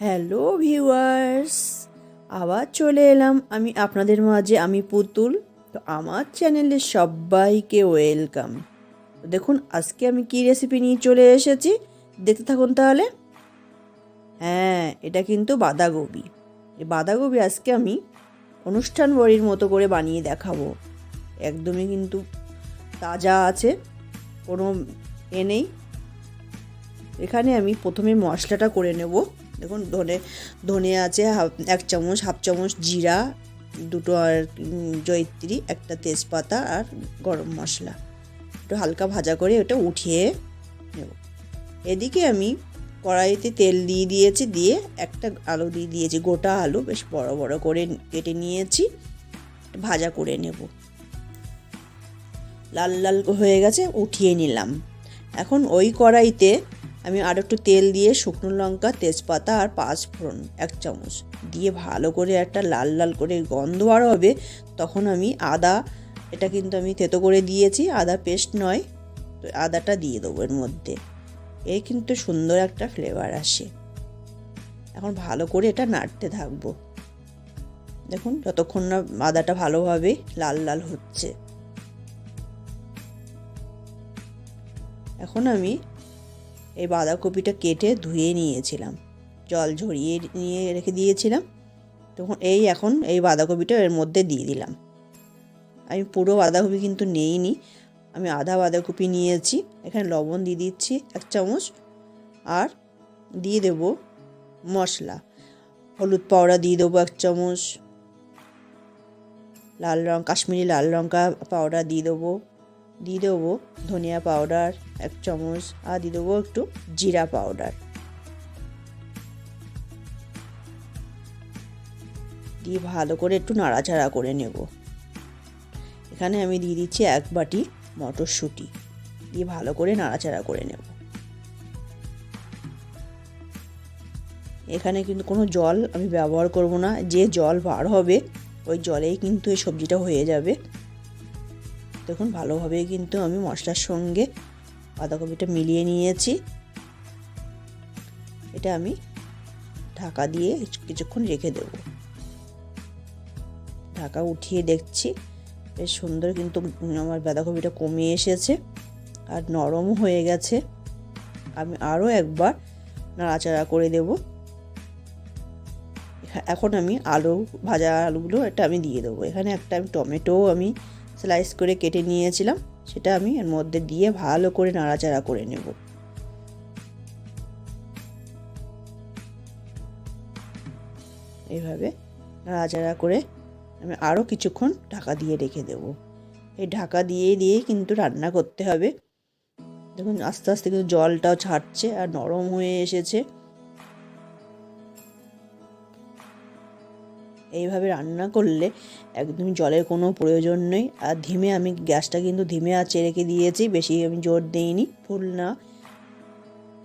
Hello viewers আবার চলে এলাম আমি আপনাদের মাঝে, আমি পুতুল। তো আমার চ্যানেলে সবাইকে ওয়েলকাম। দেখুন, আজকে আমি কি রেসিপি নিয়ে চলে এসেছি। দেখতে থাকুন তাহলে। হ্যাঁ এটা কিন্তু বাঁধাকপি। এই বাঁধাকপি আজকে আমি অনুষ্ঠান বাড়ির মতো করে বানিয়ে দেখাবো। একদমই কিন্তু তাজা আছে, কোনো এ নেই। এখানে আমি প্রথমে মশলাটা করে নেব। দেখুন, ধনে ধনে আছে হাফ, এক চামচ, হাফ চামচ জিরা, দুটো আর জয়িত্রী, একটা তেজপাতা আর গরম মশলা। একটু হালকা ভাজা করে ওটা উঠিয়ে নেব। এদিকে আমি কড়াইতে তেল দিয়ে দিয়েছি, দিয়ে একটা আলু দিয়ে দিয়েছি। গোটা আলু বেশ বড় বড় করে কেটে নিয়েছি, ভাজা করে নেব। লাল লাল হয়ে গেছে, উঠিয়ে নিলাম। এখন ওই কড়াইতে আমি আর একটু তেল দিয়ে শুকনো লঙ্কা, তেজপাতা আর পাঁচ ফোড়ন, এক চামচ। দিয়ে ভালো করে একটা লাল লাল করে গন্ধ বার হবে, তখন আমি আদা, এটা কিন্তু আমি থেতো করে দিয়েছি, আদা পেস্ট নয়, তো আদাটা দিয়ে দেবো এর মধ্যে। এর কিন্তু সুন্দর একটা ফ্লেভার আসে। এখন ভালো করে এটা নাড়তে থাকব। দেখুন, যতক্ষণ না আদাটা ভালোভাবে লাল লাল হচ্ছে। এখন আমি এই বাঁধাকপিটা কেটে ধুয়ে নিয়েছিলাম। জল ঝরিয়ে নিয়ে রেখে দিয়েছিলাম। তখন এই এখন এই বাঁধাকপিটা এর মধ্যে দিয়ে দিলাম। আমি পুরো বাঁধাকপি কিন্তু নেইনি। আমি আধা বাঁধাকপি নিয়েছি। এখানে লবণ দিয়ে দিচ্ছি এক চামচ। আর দিয়ে দেব মশলা। হলুদ পাউডার দিয়ে দেবো এক চামচ। লাল রং, কাশ্মীরি লাল লঙ্কা পাউডার দিয়ে দেবো। দিয়ে দেবো ধনিয়া পাউডার এক চামচ, আর দিয়ে দেবো একটু জিরা পাউডার দিয়ে ভালো করে একটু নাড়াচাড়া করে নেব। এখানে আমি দিয়ে দিচ্ছি এক বাটি মটরশুঁটি। দিয়ে ভালো করে নাড়াচাড়া করে নেব। এখানে কিন্তু কোনো জল আমি ব্যবহার করব না। যে জল বার হবে, ওই জলেই কিন্তু এই সবজিটা হয়ে যাবে। দেখুন ভালোভাবে কিন্তু আমি মশলার সঙ্গে বাঁধাকপিটা মিলিয়ে নিয়েছি। এটা আমি ঢাকা দিয়ে কিছুক্ষণ রেখে দেব। ঢাকা উঠিয়ে দেখছি, বেশ সুন্দর কিন্তু আমার বাঁধাকপিটা কমে এসেছে আর নরমও হয়ে গেছে। আমি আরও একবার নাড়াচাড়া করে দেব। এখন আমি আলু, ভাজা আলুগুলো এটা আমি দিয়ে দেবো। এখানে একটা আমি টমেটোও আমি স্লাইস করে কেটে নিয়েছিলাম, সেটা আমি এর মধ্যে দিয়ে ভালো করে নাড়াচাড়া করে নেব। এইভাবে নাড়াচাড়া করে আমি আরও কিছুক্ষণ ঢাকা দিয়ে রেখে দেব। এই ঢাকা দিয়ে দিয়ে কিন্তু রান্না করতে হবে। দেখুন, আস্তে আস্তে কিন্তু জলটাও ছাড়ছে আর নরম হয়ে এসেছে। এইভাবে রান্না করলে একদমই জলের কোনো প্রয়োজন নেই। আর ধিমে আমি গ্যাসটা কিন্তু ধিমে আঁচে রেখে দিয়েছি, বেশি আমি জোর দিইনি, ফুল না।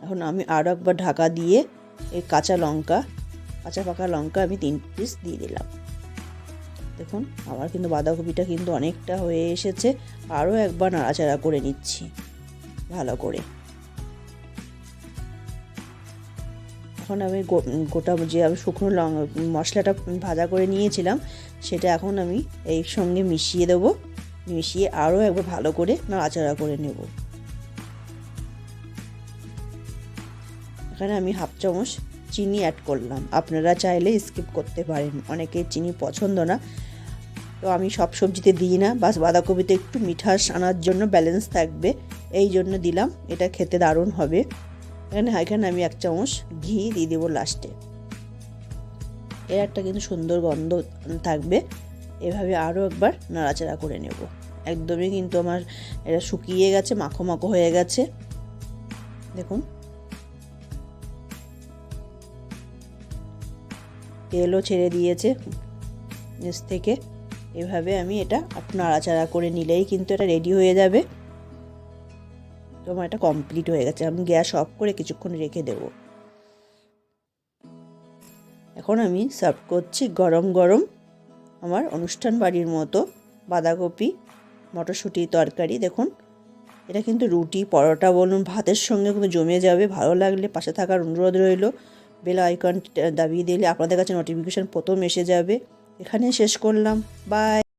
এখন আমি আরও একবার ঢাকা দিয়ে এই কাঁচা লঙ্কা, কাঁচা পাকা লঙ্কা আমি তিন পিস দিয়ে দিলাম। দেখুন, আমার কিন্তু বাঁধাকপিটা কিন্তু অনেকটা হয়ে এসেছে। আরও একবার নাড়াচাড়া করে নিচ্ছি, ভালো করে। এখন আমি গোটা যে আমি শুকনো লং, মশলাটা ভাজা করে নিয়েছিলাম, সেটা এখন আমি এই সঙ্গে মিশিয়ে দেবো। মিশিয়ে আরও একবার ভালো করে নাড়াচাড়া করে নেব। এখানে আমি হাফ চামচ চিনি অ্যাড করলাম। আপনারা চাইলে স্কিপ করতে পারেন, অনেকে চিনি পছন্দ না। তো আমি সব সবজিতে দিই না, বাস বাঁধাকপিতে একটু মিঠাস আনার জন্য ব্যালেন্স থাকবে, এই জন্য দিলাম। এটা খেতে দারুণ হবে। এখানে এখানে আমি এক চামচ ঘি দিয়ে দেবো লাস্টে এর একটা কিন্তু সুন্দর গন্ধ থাকবে। এভাবে আরও একবার নাড়াচাড়া করে নেব। একদমই কিন্তু আমার এটা শুকিয়ে গেছে মাখো মাখো হয়ে গেছে। দেখুন। তেলও ছেড়ে দিয়েছে নিচ থেকে। এভাবে আমি এটা নাড়াচাড়া করে নিলেই কিন্তু এটা রেডি হয়ে যাবে। তো আমার এটা কমপ্লিট হয়ে গেছে। আমি গ্যাস অফ করে কিছুক্ষণ রেখে দেব। এখন আমি সার্ভ করছি গরম গরম আমার অনুষ্ঠান বাড়ির মতো বাঁধাকপি, মটরশুঁটি, তরকারি। দেখুন, এটা কিন্তু রুটি, পরোটা বলুন, ভাতের সঙ্গে কিন্তু জমে যাবে। ভালো লাগলে পাশে থাকার অনুরোধ রইল। বেল আইকন দাবিয়ে দিলে আপনাদের কাছে নোটিফিকেশান প্রথম এসে যাবে। এখানে শেষ করলাম। বাই